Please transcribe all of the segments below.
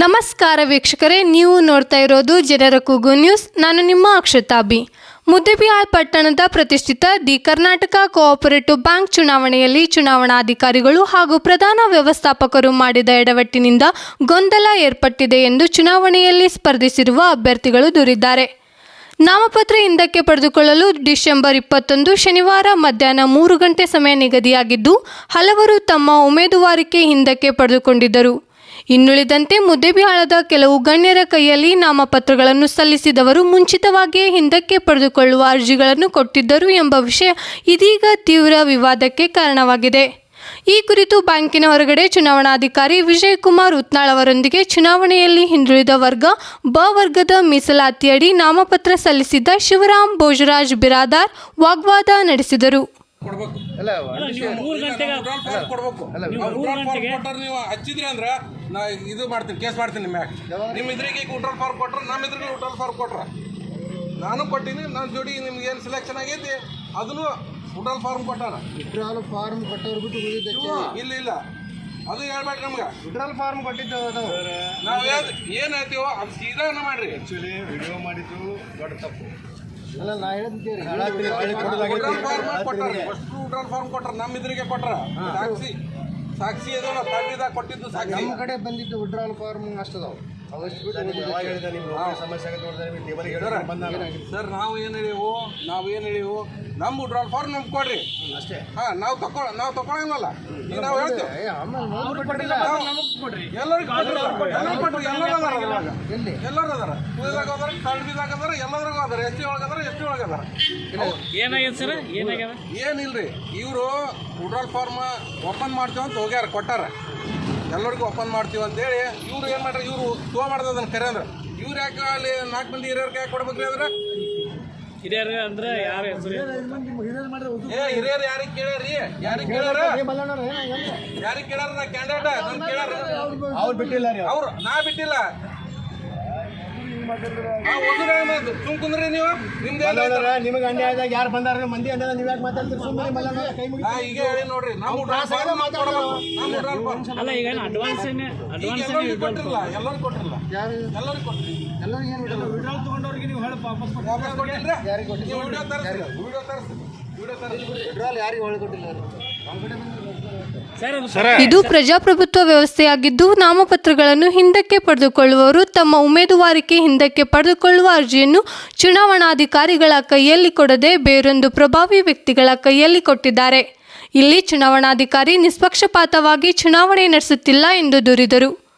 ನಮಸ್ಕಾರ ವೀಕ್ಷಕರೇ, ನೀವು ನೋಡ್ತಾ ಇರೋದು ಜನರ ಕೂಗು ನ್ಯೂಸ್. ನಾನು ನಿಮ್ಮ ಅಕ್ಷತಾಬಿ. ಮುದ್ದೆಬಿಹಾಳ್ ಪಟ್ಟಣದ ಪ್ರತಿಷ್ಠಿತ ದಿ ಕರ್ನಾಟಕ ಕೋಆಪರೇಟಿವ್ ಬ್ಯಾಂಕ್ ಚುನಾವಣೆಯಲ್ಲಿ ಚುನಾವಣಾಧಿಕಾರಿಗಳು ಹಾಗೂ ಪ್ರಧಾನ ವ್ಯವಸ್ಥಾಪಕರು ಮಾಡಿದ ಎಡವಟ್ಟಿನಿಂದ ಗೊಂದಲ ಏರ್ಪಟ್ಟಿದೆ ಎಂದು ಚುನಾವಣೆಯಲ್ಲಿ ಸ್ಪರ್ಧಿಸಿರುವ ಅಭ್ಯರ್ಥಿಗಳು ದೂರಿದ್ದಾರೆ. ನಾಮಪತ್ರ ಹಿಂದಕ್ಕೆ ಪಡೆದುಕೊಳ್ಳಲು ಡಿಸೆಂಬರ್ ಇಪ್ಪತ್ತೊಂದು ಶನಿವಾರ ಮಧ್ಯಾಹ್ನ ಮೂರು ಗಂಟೆ ಸಮಯ ನಿಗದಿಯಾಗಿದ್ದು, ಹಲವರು ತಮ್ಮ ಉಮೇದುವಾರಿಕೆ ಹಿಂದಕ್ಕೆ ಪಡೆದುಕೊಂಡಿದ್ದರು. ಇನ್ನುಳಿದಂತೆ ಮುದ್ದೆಬಿಹಾಳದ ಕೆಲವು ಗಣ್ಯರ ಕೈಯಲ್ಲಿ ನಾಮಪತ್ರಗಳನ್ನು ಸಲ್ಲಿಸಿದವರು ಮುಂಚಿತವಾಗಿಯೇ ಹಿಂದಕ್ಕೆ ಪಡೆದುಕೊಳ್ಳುವ ಅರ್ಜಿಗಳನ್ನು ಕೊಟ್ಟಿದ್ದರು ಎಂಬ ವಿಷಯ ಇದೀಗ ತೀವ್ರ ವಿವಾದಕ್ಕೆ ಕಾರಣವಾಗಿದೆ. ಈ ಕುರಿತು ಬ್ಯಾಂಕಿನ ಹೊರಗಡೆ ಚುನಾವಣಾಧಿಕಾರಿ ವಿಜಯ್ ಕುಮಾರ್ ಉತ್ನಾಳ್ ಅವರೊಂದಿಗೆ ಚುನಾವಣೆಯಲ್ಲಿ ಹಿಂದುಳಿದ ವರ್ಗ, ಬ ವರ್ಗದ ಮೀಸಲಾತಿಯಡಿ ನಾಮಪತ್ರ ಸಲ್ಲಿಸಿದ್ದ ಶಿವರಾಮ್ ಭೋಜರಾಜ್ ಬಿರಾದಾರ್ ವಾಗ್ವಾದ ನಡೆಸಿದರು. ಕೊಡ್ಬೇಕು. ಅಲ್ಲ ನೀವು ಮೂರು ಗಂಟೆಗೆ ಕೊಡ್ಬೇಕು. ಕೊಟ್ಟರೆ ನೀವು ಹಚ್ಚಿದ್ರಿ ಅಂದ್ರೆ ನಾ ಇದು ಮಾಡ್ತೀನಿ ಕೇಸ್ ಮಾಡ್ತೀನಿ ನಿಮ್ಮ ಮ್ಯಾಗ ನಿಮ್ಮ ಇದ್ರಿಗೆ ಉಟ್ರಲ್ ಫಾರ್ಮ್ ಕೊಟ್ರೆ ನಮ್ಮ ಇದ್ರಿಗೆ ಡ್ರಾಲ್ ಫಾರ್ಮ್ ಕೊಟ್ರ. ನಾನು ಕೊಟ್ಟಿನಿ ನನ್ನ ಜೋಡಿ ನಿಮ್ಗೆ ಏನು ಸೆಲೆಕ್ಷನ್ ಆಗೈತಿ ಅದನ್ನು ಡ್ರಾಲ್ ಫಾರ್ಮ್ ಕೊಟ್ಟಾರ. ವಿಡ್ರಾಲ್ ಫಾರ್ಮ್ ಕೊಟ್ಟವ್ರು ಬಿಟ್ಟು ಇಲ್ಲ ಇಲ್ಲ. ಅದು ಹೇಳ್ಬೇಕು ನಮ್ಗೆ. ವಿಡ್ರಾಲ್ ಫಾರ್ಮ್ ಕೊಟ್ಟಿದ್ದು ಅದು? ನಾವು ಏನು ಹೇಳ್ತೀವೋ ಅದು ಸೀದಾನ ಮಾಡ್ರಿ. ಆ್ಯಕ್ಚುಲಿ ವಿಡಿಯೋ ಮಾಡಿದ್ದು ದೊಡ್ಡ ತಪ್ಪು. ಅಲ್ಲ ನಾ ಕೊಟ್ಟಾರ ಫಸ್ಟ್ ಡ್ರಾನ್ ಫಾರ್ಮ್ ಕೊಟ್ರ ನಮ್ಮ ಇದ್ರಿಗೆ ಕೊಟ್ರ ಸಾಕ್ಷಿ ಸಾಕ್ಷಿ ತಂಡಿದಾಗ ಕೊಟ್ಟಿದ್ದು ಸಾಕ್ಷಿ. ನಮ್ಮ ಕಡೆ ಬಂದಿದ್ದು ವಿಡ್ರಾಲ್ ಫಾರ್ಮ್ ಅಷ್ಟದಾವ ಸಮಸ್ಯೆ ಸರ್ ನಾವು ಏನು ಹೇಳಿವು ನಾವು ಏನು ಹೇಳಿವು ನಮ್ಮ ಡ್ರಾಲ್ ಫಾರ್ಮ್ ನಮ್ಗೆ ಕೊಡ್ರಿ. ಅಷ್ಟೇ. ಹಾಂ ನಾವು ತಗೊಳ ನಾವು ತಗೊಳಂಗಲ್ಲ ಈಗ ನಾವು ಹೇಳ್ತೇವೆ. ಎಲ್ಲರಿಗೂ ಎಲ್ಲರೂ ಕೊಟ್ರಿ. ಎಲ್ಲರೂ ಅದಾರ ಎಲ್ಲರೂ ಅದಾರ ಕುದಿದಾಗ ಅದಾರ ಕಳ್ಬಿದಾಗ ಅದಾರ ಎಲ್ಲದ್ರಾಗೂ ಅದಾರ ಎಸ್ ಟಿ ಒಳಗೆ ಅದಾರ ಎಸ್ ಟಿ ಒಳಗೆ ಅದಾರ ಏನಾಗ್ಯದ ಸರ್? ಏನಾಗ್ಯದ? ಏನಿಲ್ರಿ. ಇವರು ಡ್ರಾಲ್ ಫಾರ್ಮ್ ಓಪನ್ ಮಾಡ್ತೀವಿ ಅಂತ ಹೋಗ್ಯಾರ ಕೊಟ್ಟಾರ. ಎಲ್ಲರಿಗೂ ಓಪನ್ ಮಾಡ್ತೀವಿ ಅಂತೇಳಿ ಇವ್ರು ಏನು ಮಾಡ್ರಿ ಇವರು ತೋ ಅದನ್ನ ಕರೆ ಅಂದ್ರೆ. ಇವ್ರು ಯಾಕೆ ಅಲ್ಲಿ ನಾಲ್ಕು ಮಂದಿ ಹಿರಿಯರ್ಗೆ ಯಾಕೆ ಕೊಡ್ಬೇಕ್ರಿ ಅಂದ್ರೆ? ಹಿರಿಯರು ಅಂದ್ರೆ ಯಾರ ಹೆಸರು? ಏ ಹಿರಿಯರು ಯಾರಿಗೆ ಕೇಳ್ಯಾರಿ? ಯಾರಿಗೆ ಕೇಳಾರ ಯಾರಿಗೆ ಕೇಳಾರ ನಾ ಕ್ಯಾಂಡಿಡೇಟ್ ಅವ್ರು ಬಿಟ್ಟಿಲ್ಲ ಅವ್ರು ನಾ ಬಿಟ್ಟಿಲ್ಲ. ಆ ಒದುರ ಏನಾಯ್ತು? ಸುಮ್ ನೀವು ನಿಮ್ದು ಏನ್ ನಿಮಗೆ ಅನ್ಯಾಯ ಆದಾಗ ಯಾರು ಬಂದಾರ ಮಂದಿ ಅನ್ನ ನೀವು ಯಾಕೆ ಮಾತಾಡ್ತೀರಿ? ಸುಮ್ಮನೆ ಮಲ್ಲಣ್ಣ ಕೈ ಮುಗಿ ಈಗ ಹೇಳಿ ನೋಡ್ರಿ ನಾವು ಡ್ರಾಲ್ ಮಾತಾಡೋಣ ಅಲ್ಲ ಈಗ ಅಡ್ವಾನ್ಸ್ ಈಗ ಅಡ್ವಾನ್ಸ್ ಏನು ಕೊಟ್ಟಿರಲ್ಲ ಎಲ್ಲರೂ ಕೊಟ್ಟಿರಲ್ಲ. ಯಾರು? ಎಲ್ಲರೂ ಕೊಟ್ಟಿರಿ. ಎಲ್ಲರೂ ಏನು ವಿಡ್ರಾಲ್ ವಾಪಸ್ ಕೊಟ್ಟಿಲ್ರಿ? ನೀವು ವಿಡಿಯೋ ತರಿಸ್ರಿ ವಿಡಿಯೋ ತರಿಸ್ರಿ. ವಿಡಿಯೋ ತರಿಸ್ರಿ. ವಿಡ್ರಾಲ್ ಯಾರಿಗೆ ಒಳಗೆ ಕೊಟ್ಟಿಲ್ಲ ಅವರು ಕಡೆ ಬಂದಿಲ್ಲ. ಇದು ಪ್ರಜಾಪ್ರಭುತ್ವ ವ್ಯವಸ್ಥೆಯಾಗಿದ್ದು ನಾಮಪತ್ರಗಳನ್ನು ಹಿಂದಕ್ಕೆ ಪಡೆದುಕೊಳ್ಳುವವರು ತಮ್ಮ ಉಮೇದುವಾರಿಕೆ ಹಿಂದಕ್ಕೆ ಪಡೆದುಕೊಳ್ಳುವ ಅರ್ಜಿಯನ್ನು ಚುನಾವಣಾಧಿಕಾರಿಗಳ ಕೈಯಲ್ಲಿ ಕೊಡದೆ ಬೇರೊಂದು ಪ್ರಭಾವಿ ವ್ಯಕ್ತಿಗಳ ಕೈಯಲ್ಲಿ ಕೊಟ್ಟಿದ್ದಾರೆ. ಇಲ್ಲಿ ಚುನಾವಣಾಧಿಕಾರಿ ನಿಷ್ಪಕ್ಷಪಾತವಾಗಿ ಚುನಾವಣೆ ನಡೆಸುತ್ತಿಲ್ಲ ಎಂದು ದೂರಿದರು.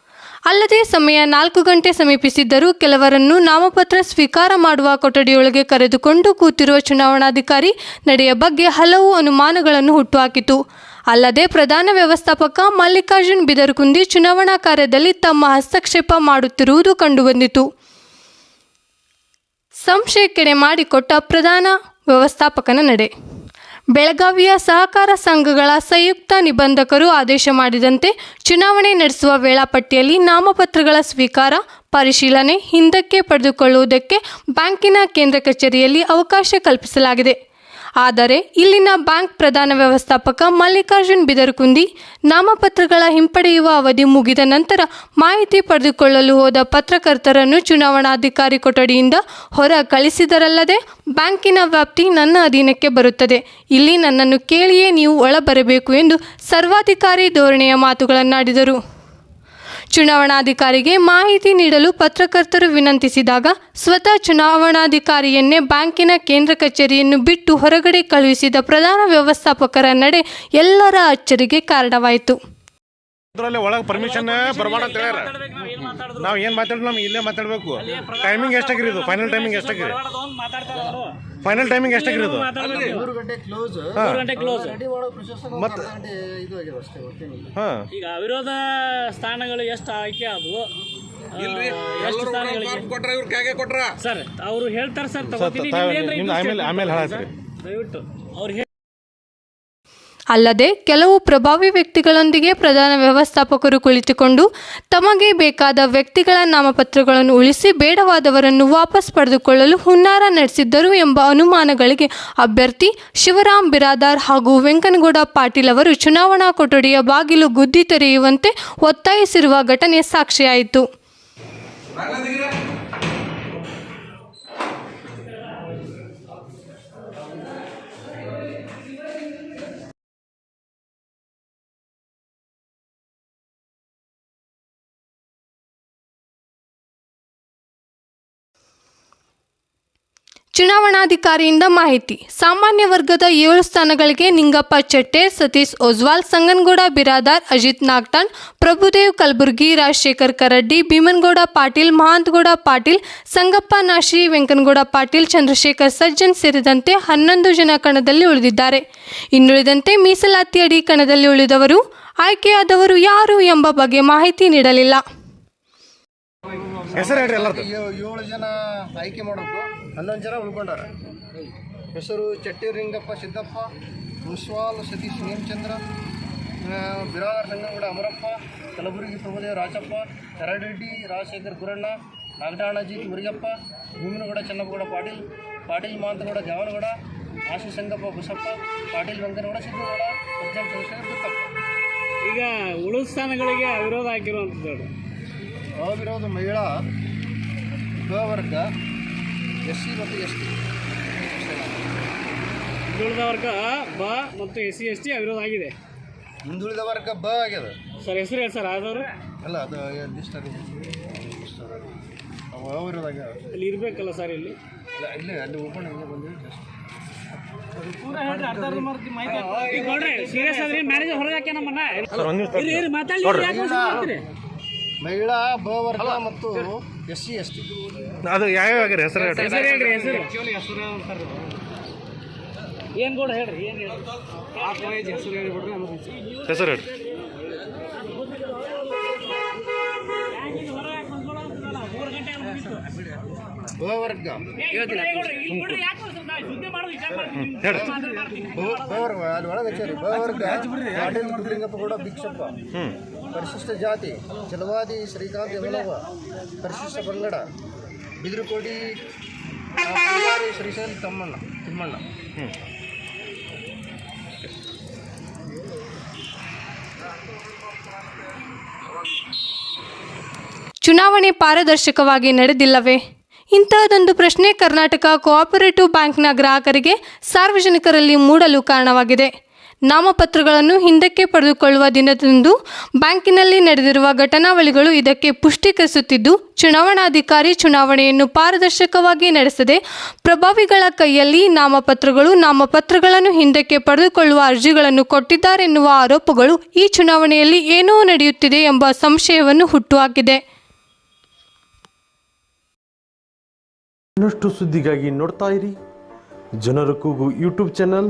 ಅಲ್ಲದೆ ಸಮಯ ನಾಲ್ಕು ಗಂಟೆ ಸಮೀಪಿಸಿದ್ದರೂ ಕೆಲವರನ್ನು ನಾಮಪತ್ರ ಸ್ವೀಕಾರ ಮಾಡುವ ಕೊಠಡಿಯೊಳಗೆ ಕರೆದುಕೊಂಡು ಕೂತಿರುವ ಚುನಾವಣಾಧಿಕಾರಿ ನಡೆಯ ಬಗ್ಗೆ ಹಲವು ಅನುಮಾನಗಳನ್ನು ಹುಟ್ಟುಹಾಕಿತು. ಅಲ್ಲದೆ ಪ್ರಧಾನ ವ್ಯವಸ್ಥಾಪಕ ಮಲ್ಲಿಕಾರ್ಜುನ್ ಬಿದರ್ಕುಂದಿ ಚುನಾವಣಾ ಕಾರ್ಯದಲ್ಲಿ ತಮ್ಮ ಹಸ್ತಕ್ಷೇಪ ಮಾಡುತ್ತಿರುವುದು ಕಂಡುಬಂದಿತು. ಸಂಶಯಕ್ಕೆಡೆ ಮಾಡಿಕೊಟ್ಟ ಪ್ರಧಾನ ವ್ಯವಸ್ಥಾಪಕನ ನಡೆ. ಬೆಳಗಾವಿಯ ಸಹಕಾರ ಸಂಘಗಳ ಸಂಯುಕ್ತ ನಿಬಂಧಕರು ಆದೇಶ ಮಾಡಿದಂತೆ ಚುನಾವಣೆ ನಡೆಸುವ ವೇಳಾಪಟ್ಟಿಯಲ್ಲಿ ನಾಮಪತ್ರಗಳ ಸ್ವೀಕಾರ, ಪರಿಶೀಲನೆ ಹಿಂದಕ್ಕೆ ಪಡೆದುಕೊಳ್ಳುವುದಕ್ಕೆ ಬ್ಯಾಂಕಿನ ಕೇಂದ್ರ ಕಚೇರಿಯಲ್ಲಿ ಅವಕಾಶ ಕಲ್ಪಿಸಲಾಗಿದೆ. ಆದರೆ ಇಲ್ಲಿನ ಬ್ಯಾಂಕ್ ಪ್ರಧಾನ ವ್ಯವಸ್ಥಾಪಕ ಮಲ್ಲಿಕಾರ್ಜುನ್ ಬಿದರ್ಕುಂದಿ ನಾಮಪತ್ರಗಳ ಹಿಂಪಡೆಯುವ ಅವಧಿ ಮುಗಿದ ನಂತರ ಮಾಹಿತಿ ಪಡೆದುಕೊಳ್ಳಲು ಹೋದ ಪತ್ರಕರ್ತರನ್ನು ಚುನಾವಣಾಧಿಕಾರಿ ಕೊಠಡಿಯಿಂದ ಹೊರ ಕಳಿಸಿದರಲ್ಲದೆ ಬ್ಯಾಂಕಿನ ವ್ಯಾಪ್ತಿ ನನ್ನ ಅಧೀನಕ್ಕೆ ಬರುತ್ತದೆ. ಇಲ್ಲಿ ನನ್ನನ್ನು ಕೇಳಿಯೇ ನೀವು ಒಳ ಬರಬೇಕು ಎಂದು ಸರ್ವಾಧಿಕಾರಿ ಧೋರಣೆಯ ಮಾತುಗಳನ್ನಾಡಿದರು. ಚುನಾವಣಾಧಿಕಾರಿಗೆ ಮಾಹಿತಿ ನೀಡಲು ಪತ್ರಕರ್ತರು ವಿನಂತಿಸಿದಾಗ ಸ್ವತಃ ಚುನಾವಣಾಧಿಕಾರಿಯನ್ನೇ ಬ್ಯಾಂಕಿನ ಕೇಂದ್ರ ಕಚೇರಿಯನ್ನು ಬಿಟ್ಟು ಹೊರಗಡೆ ಕಳುಹಿಸಿದ ಪ್ರಧಾನ ವ್ಯವಸ್ಥಾಪಕರ ನಡೆ ಎಲ್ಲರ ಅಚ್ಚರಿಗೆ ಕಾರಣವಾಯಿತು. ಅದರಲ್ಲಿ ಒಳಗೆ ಪರ್ಮಿಷನ್ ಬರಬಾರ್ದು ಅಂತ ಹೇಳ್ಯಾರ. ನಾವು ಏನು ಮಾತಾಡಿದ್ರು? ನಾವು ಏನು ಮಾತಾಡಿದ್ರು ನಮ್ಗೆ ಇಲ್ಲೇ ಮಾತಾಡಬೇಕು. ಟೈಮಿಂಗ್ ಎಷ್ಟಾಗಿರೋದು ಫೈನಲ್ ಟೈಮಿಂಗ್ ಎಷ್ಟಾಗಿರಿ ಫೈನಲ್ ಟೈಮಿಂಗ್ ಎಷ್ಟಾಗಿರೋದು ಮೂರು ಗಂಟೆ ಕ್ಲೋಸ್ ಮೂರು ಗಂಟೆ ಇದು ಆಗಿದೆ ಅಷ್ಟೇ ಹಾಂ. ಈಗ ಅವಿರೋಧ ಸ್ಥಾನಗಳು ಎಷ್ಟು ಆಯ್ಕೆ ಆದವು? ಇಲ್ರಿ ಎಷ್ಟು ಎಲ್ಲರೂ ಸ್ಥಾನಗಳಿಗೆ ಕೊಟ್ರ ಇವ್ರ ಕ್ಯಾಗೆ ಕೊಟ್ರ? ಸರ್ ಅವರು ಹೇಳ್ತಾರೆ ಸರ್ ತಗೋತೀನಿ ಆಮೇಲೆ ಆಮೇಲೆ ಹೇಳತ್ರಿ ದಯವಿಟ್ಟು ಅವ್ರು ಅಲ್ಲದೆ ಕೆಲವು ಪ್ರಭಾವಿ ವ್ಯಕ್ತಿಗಳೊಂದಿಗೆ ಪ್ರಧಾನ ವ್ಯವಸ್ಥಾಪಕರು ಕುಳಿತುಕೊಂಡು ತಮಗೆ ಬೇಕಾದ ವ್ಯಕ್ತಿಗಳ ನಾಮಪತ್ರಗಳನ್ನು ಉಳಿಸಿ ಬೇಡವಾದವರನ್ನು ವಾಪಸ್ ಪಡೆದುಕೊಳ್ಳಲು ಹುನ್ನಾರ ನಡೆಸಿದ್ದರು ಎಂಬ ಅನುಮಾನಗಳಿಗೆ ಅಭ್ಯರ್ಥಿ ಶಿವರಾಮ್ ಬಿರಾದಾರ್ ಹಾಗೂ ವೆಂಕನಗೌಡ ಪಾಟೀಲ್ ಅವರು ಚುನಾವಣಾ ಕೊಠಡಿಯ ಬಾಗಿಲು ಗುದ್ದಿ ತೆರೆಯುವಂತೆ ಒತ್ತಾಯಿಸಿರುವ ಘಟನೆ ಸಾಕ್ಷಿಯಾಯಿತು. ಚುನಾವಣಾಧಿಕಾರಿಯಿಂದ ಮಾಹಿತಿ. ಸಾಮಾನ್ಯ ವರ್ಗದ ಏಳು ಸ್ಥಾನಗಳಿಗೆ ನಿಂಗಪ್ಪ ಚೆಟ್ಟೆ ಸತೀಶ್ ಒಜ್ವಾಲ್ ಸಂಗನಗೌಡ ಬಿರಾದಾರ್ ಅಜಿತ್ ನಾಗ್ಟಾನ್ ಪ್ರಭುದೇವ್ ಕಲಬುರ್ಗಿ ರಾಜಶೇಖರ್ ಕರಡ್ಡಿ ಭೀಮನಗೌಡ ಪಾಟೀಲ್ ಮಹಾಂತಗೌಡ ಪಾಟೀಲ್ ಸಂಗಪ್ಪ ನಾಶಿ ವೆಂಕನಗೌಡ ಪಾಟೀಲ್ ಚಂದ್ರಶೇಖರ್ ಸಜ್ಜನ್ ಸೇರಿದಂತೆ ಹನ್ನೊಂದು ಜನ ಕಣದಲ್ಲಿ ಉಳಿದಿದ್ದಾರೆ. ಇನ್ನುಳಿದಂತೆ ಮೀಸಲಾತಿ ಅಡಿ ಕಣದಲ್ಲಿ ಉಳಿದವರು ಆಯ್ಕೆಯಾದವರು ಯಾರು ಎಂಬ ಬಗ್ಗೆ ಮಾಹಿತಿ ನೀಡಲಿಲ್ಲ. ಹೆಸರು ಹೇಳ್ರಿ ಎಲ್ಲರದ್ದು ಏಳು ಜನ ಆಯ್ಕೆ ಮಾಡಬೇಕು ಹನ್ನೊಂದು ಜನ ಉಳ್ಕೊಂಡಾರ. ಹೆಸರು ಚಟ್ಟಿ ಲಿಂಗಪ್ಪ ಸಿದ್ದಪ್ಪ ಮುಸ್ವಾಲ್ ಸತೀಶ್ ನೇಮಚಂದ್ರ ಆ, ಬಿರಾದರ್ ಸಂಗನಗೌಡ ಅಮರಪ್ಪ ಕಲಬುರಗಿ ಪ್ರಭುದೇವ ರಾಜಪ್ಪ ಕರಡಿಡ್ಡಿ ರಾಜಶೇಖರ್ ಗುರಣ್ಣ ನಾಗಠಾಣಜಿತ್ ಮುರಿಗಪ್ಪ ಭೂಮಿನಗೌಡ ಚನ್ನಪ್ಪಗೌಡ ಪಾಟೀಲ್ ಪಾಟೀಲ್ ಮಾಂತಗೌಡ ಜಾವನಗೌಡ ಆಶಿ ಸಂಗಪ್ಪ ಬಸಪ್ಪ ಪಾಟೀಲ್ ವೆಂಕನಗೌಡ ಸಿದ್ದಗೌಡ ಸಜ್ಜನ್ ಚಂದ್ರಶೇಖರ್ ಗುತ್ತಪ್ಪ ಈಗ ಉಳಿದ ಸ್ಥಾನಗಳಿಗೆ ಅವಿರೋಧ ಆಗಿರುವಂಥದ್ದು ಅವಿರೋಧ ಮಹಿಳಾ ವರ್ಗ ಎಸ್ ಸಿ ಮತ್ತು ಎಸ್ ಟಿ ಹಿಂದುಳಿದ ವರ್ಗ ಬ ಮತ್ತು ಎಸ್ ಸಿ ಎಸ್ ಟಿ ಅವಿರೋಧ ಆಗಿದೆ. ಹಿಂದುಳಿದ ವರ್ಗ ಬ ಆಗ್ಯದ. ಸರ್ ಹೆಸರು ಹೇಳಿ ಸರ್ ಆದವರು ಅಲ್ಲ ಅದು ಲಿಸ್ಟ್ ಅಲ್ಲಿ ಇರಬೇಕಲ್ಲ ಸರ್ ಇಲ್ಲಿ? ಇಲ್ಲ ಇಲ್ಲೇ ಅಲ್ಲಿ ಓಪನ್? ಮಹಿಳಾ ಬ ವರ್ಗ ಮತ್ತು ಎಸ್ ಸಿ ಎಸ್ ಟಿ ಅದು ಯಾವ್ಯಾವ ಆಗ್ಯಾರ ಹೆಸರು ಹೇಳ್ರಿ. ಹೆಸರು ಹೇಳ್ರಿ ಹೆಸರು. ಏನ್ ಕೂಡ ಹೇಳ್ರಿ ಏನ್ ಹೇಳ್ರಿ? ಹೆಸರು ಹೇಳಿಬಿಡ್ರಿ ಬ ಹೆಸರು ಹೇಳ್ರಿ. ಗೋವರ್ಗ. ಹೇಳ್ತೀನಿ ವರ್ಗ ಅಲ್ಲಿ ಒಳಗೆ ಗೋವರ್ಗ ಪಾಟೀಲ್ ಲಿಂಗಪ್ಪ ಕೂಡ ಭಿಕ್ಷಪ್ಪ ಹ್ಞೂ ಪರಿಶಿಷ್ಟ ಜಾತಿ, ಜಲವಾದಿ, ಶ್ರೀಕಾಂತ್ ಯಮಲವ ಪರಿಶಿಷ್ಟ ಪಂಗಡ ಬಿದಿರುಕೋಡಿ ಶ್ರೀಶೈಲ್, ತಮ್ಮಣ್ಣ, ತಿಮ್ಮಣ್ಣ. ಚುನಾವಣೆ ಪಾರದರ್ಶಕವಾಗಿ ನಡೆದಿಲ್ಲವೇ? ಇಂತಹದೊಂದು ಪ್ರಶ್ನೆ ಕರ್ನಾಟಕ ಕೋಆಪರೇಟಿವ್ ಬ್ಯಾಂಕ್ನ ಗ್ರಾಹಕರಿಗೆ ಸಾರ್ವಜನಿಕರಲ್ಲಿ ಮೂಡಲು ಕಾರಣವಾಗಿದೆ. ನಾಮಪತ್ರಗಳನ್ನು ಹಿಂದಕ್ಕೆ ಪಡೆದುಕೊಳ್ಳುವ ದಿನದಂದು ಬ್ಯಾಂಕಿನಲ್ಲಿ ನಡೆದಿರುವ ಘಟನಾವಳಿಗಳು ಇದಕ್ಕೆ ಪುಷ್ಟೀಕರಿಸುತ್ತಿದ್ದು, ಚುನಾವಣಾಧಿಕಾರಿ ಚುನಾವಣೆಯನ್ನು ಪಾರದರ್ಶಕವಾಗಿ ನಡೆಸದೆ ಪ್ರಭಾವಿಗಳ ಕೈಯಲ್ಲಿ ನಾಮಪತ್ರಗಳು ನಾಮಪತ್ರಗಳನ್ನು ಹಿಂದಕ್ಕೆ ಪಡೆದುಕೊಳ್ಳುವ ಅರ್ಜಿಗಳನ್ನು ಕೊಟ್ಟಿದ್ದಾರೆನ್ನುವ ಆರೋಪಗಳು ಈ ಚುನಾವಣೆಯಲ್ಲಿ ಏನೋ ನಡೆಯುತ್ತಿದೆ ಎಂಬ ಸಂಶಯವನ್ನು ಹುಟ್ಟುಹಾಕಿದೆ. ಇನ್ನಷ್ಟು ಸುದ್ದಿಗಾಗಿ ನೋಡ್ತಾ ಇರಿ. ಜನರ ಕೂಗು ಯೂಟ್ಯೂಬ್ ಚಾನಲ್